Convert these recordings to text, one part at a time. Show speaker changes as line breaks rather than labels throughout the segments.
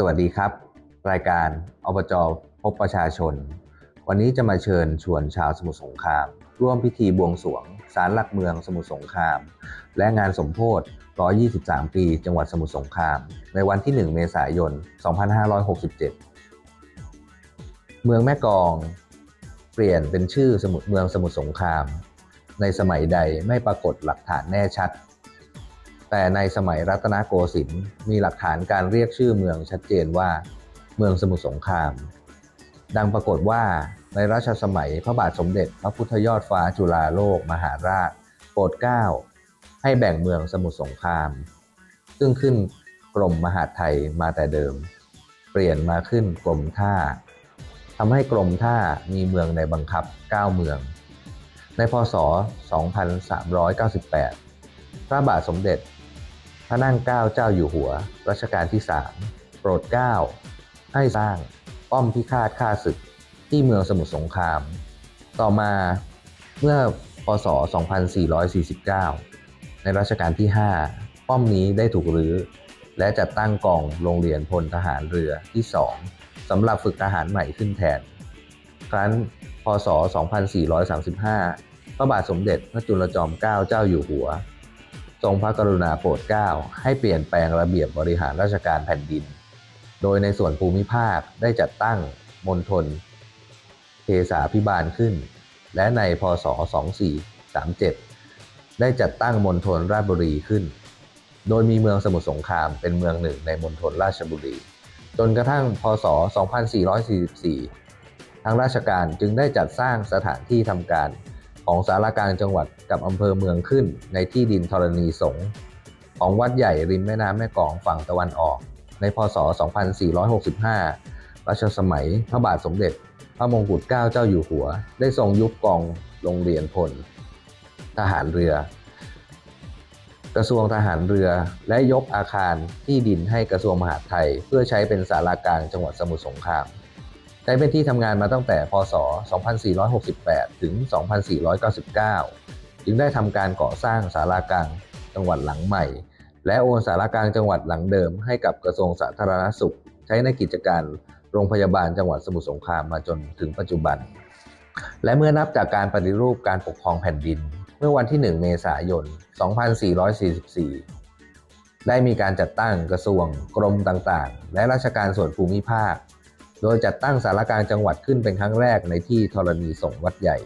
สวัสดีครับ รายการอบจพบประชาชน วันนี้จะมาเชิญชวนชาวสมุทรสงคราม ร่วมพิธีบวงสรวงศาลหลักเมืองสมุทรสงคราม และงานสมโพธิ123 ปีจังหวัดสมุทรสงคราม ในวันที่ 1 เมษายน 2567 เมืองแม่กอง เปลี่ยนเป็นชื่อสมุทรเมืองสมุทรสงคราม ในสมัยใดไม่ปรากฏหลักฐานแน่ชัด แต่ในสมัยรัตนโกสินทร์มีหลักฐานการเรียกชื่อเมืองชัดเจนว่า เมืองสมุทรสงคราม ดังปรากฏว่าในรัชสมัยพระบาทสมเด็จ พระพุทธยอดฟ้าจุฬาโลกมหาราช โปรดเกล้าให้แบ่งเมืองสมุทรสงคราม ซึ่งขึ้นกรมมหาดไทยมาแต่เดิม เปลี่ยนมาขึ้นกรมท่าทำให้กรมท่ามีเมืองในบังคับ 9 เมือง ในพศ 2398 พระบาทสมเด็จ พระนั่งเกล้าเจ้าอยู่หัว รัชกาลที่3โปรดเกล้าให้สร้างป้อมพิฆาตฆ่าศึกที่เมืองสมุทรสงคราม ต่อมาเมื่อพศ 2449 ในรัชกาลที่ 5 ป้อมนี้ได้ถูกรื้อ และจัดตั้งกองโรงเรียนพลทหารเรือที่ 2 สำหรับฝึกทหารใหม่ขึ้นแทน ครั้นพศ 2435 พระบาทสมเด็จพระจุลจอมเกล้าเจ้าอยู่หัว ทรงพระกรุณาโปรดเกล้าให้เปลี่ยนแปลงระเบียบบริหารราชการแผ่นดิน โดยในส่วนภูมิภาคได้จัดตั้งมณฑลเทสาพิบาลขึ้น และในพศ 2437 ได้จัดตั้งมณฑลราชบุรีขึ้น โดยมีเมืองสมุทรสงครามเป็นเมืองหนึ่งในมณฑลราชบุรี จนกระทั่งพศ 2444 ทางราชการจึงได้จัดสร้างสถานที่ทำการ ของสารากลางจังหวัดกับอำเภอเมืองขึ้นในที่ดินธรณีสงฆ์ของวัดใหญ่ริมแม่น้ำแม่กองฝั่งตะวันออก ในพศ 2465 รัชสมัยพระบาทสมเด็จ พระมงกุฎเกล้าเจ้าอยู่หัว ได้ทรงยุบกองโรงเรียนพล ทหารเรือ กระทรวงทหารเรือและยกอาคารที่ดินให้กระทรวงมหาดไทย เพื่อใช้เป็นศาลากลางจังหวัดสมุทรสงคราม ช้เป็นที่ทำงานมาตั้งแต่ พศ 2468 ถึง 2499 จึงได้ทำการก่อสร้างศาลากลางจังหวัดหลังใหม่ และโอนศาลากลางจังหวัดหลังเดิมให้กับกระทรวงสาธารณสุข ใช้ในกิจการโรงพยาบาลจังหวัดสมุทรสงครามมาจนถึงปัจจุบัน และเมื่อนับจากการปฏิรูปการปกครองแผ่นดิน เมื่อวันที่ 1 เมษายน 2444 ได้มีการจัดตั้งกระทรวงกรมต่างๆ และราชการส่วนภูมิภาค โดยจัดตั้งสารกลางจังหวัดขึ้นเป็นครั้งแรกในที่ธรณีสงวัดใหญ่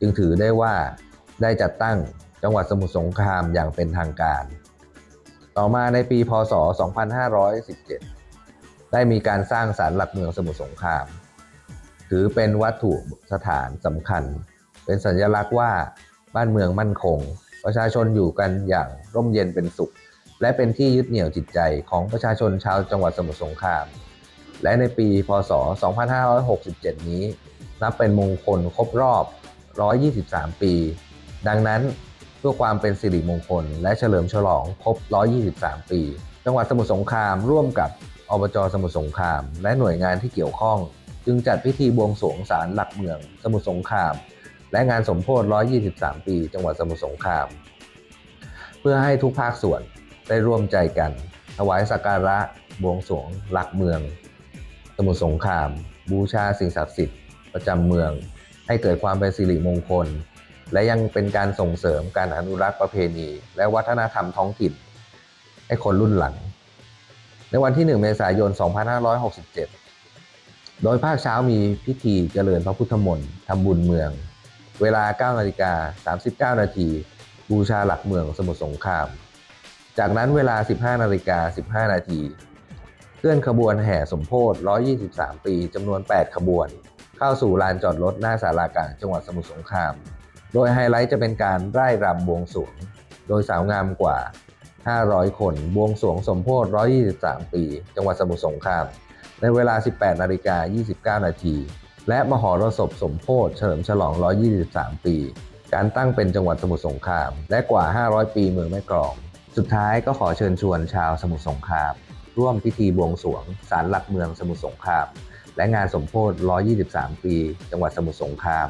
จึงถือได้ว่าได้จัดตั้งจังหวัดสมุทรสงครามอย่างเป็นทางการ ต่อมาในปีพศ 2517 ได้มีการสร้างศาลหลักเมืองสมุทรสงคราม ถือเป็นวัตถุสถานสำคัญ เป็นสัญลักษณ์ว่าบ้านเมืองมั่นคง ประชาชนอยู่กันอย่างร่มเย็นเป็นสุข และเป็นที่ยึดเหนี่ยวจิตใจของประชาชนชาวจังหวัดสมุทรสงคราม และในปีพศ 2567 นี้ นับเป็นมงคลครบรอบ 123 ปี ดังนั้นเพื่อความเป็นสิริมงคล และเฉลิมฉลองครบ 123 ปี จังหวัดสมุทรสงครามร่วมกับอบจสมุทรสงคราม และหน่วยงานที่เกี่ยวข้อง จึงจัดพิธีบวงสรวงศาลหลักเมือง สมุทรสงคราม และงานสมโพธิ 123 ปี จังหวัดสมุทรสงคราม เพื่อให้ทุกภาคส่วนได้ร่วมใจกัน ถวายสักการะบวงสรวงหลักเมือง สมุทรสงคราม บูชาสิ่งศักดิ์สิทธิ์ประจำเมือง ให้เกิดความเป็นสิริมงคล และยังเป็นการส่งเสริมการอนุรักษ์ประเพณี และวัฒนธรรมท้องถิ่น ให้คนรุ่นหลัง ในวันที่ 1 เมษายน 2567 โดยภาคเช้ามีพิธีเจริญพระพุทธมนต์ทำบุญเมือง เวลา 9 นาฬิกา 39 นาที บูชาหลักเมืองสมุทรสงคราม จากนั้นเวลา 15 นาฬิกา 15 นาที ลื่อนขบวนแห่สมโพธิ123 ปีจำนวน 8 ขบวน เข้าสู่ลานจอดรถหน้าศาลากลางจังหวัดสมุทรสงคราม โดยไฮไลท์จะเป็นการไร่รำบวงสรวง โดยสาวงามกว่า 500 คนบวงสรวงสมโพธิ123 ปี จังหวัดสมุทรสงคราม ในเวลา 18นาฬิกา29 นาที และมหรสพสมโพธิเฉลิมฉลอง 123 ปี การตั้งเป็นจังหวัดสมุทรสงคราม และกว่า 500 ปีเมืองแม่กลอง สุดท้ายก็ขอเชิญชวนชาวสมุทรสงคราม ร่วมพิธีบวงสรวงศาลหลักเมืองสมุทรสงคราม และงานสมโพธิ 123 ปี จังหวัดสมุทรสงคราม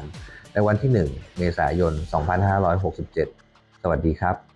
ในวันที่ 1 เมษายน 2567 สวัสดีครับ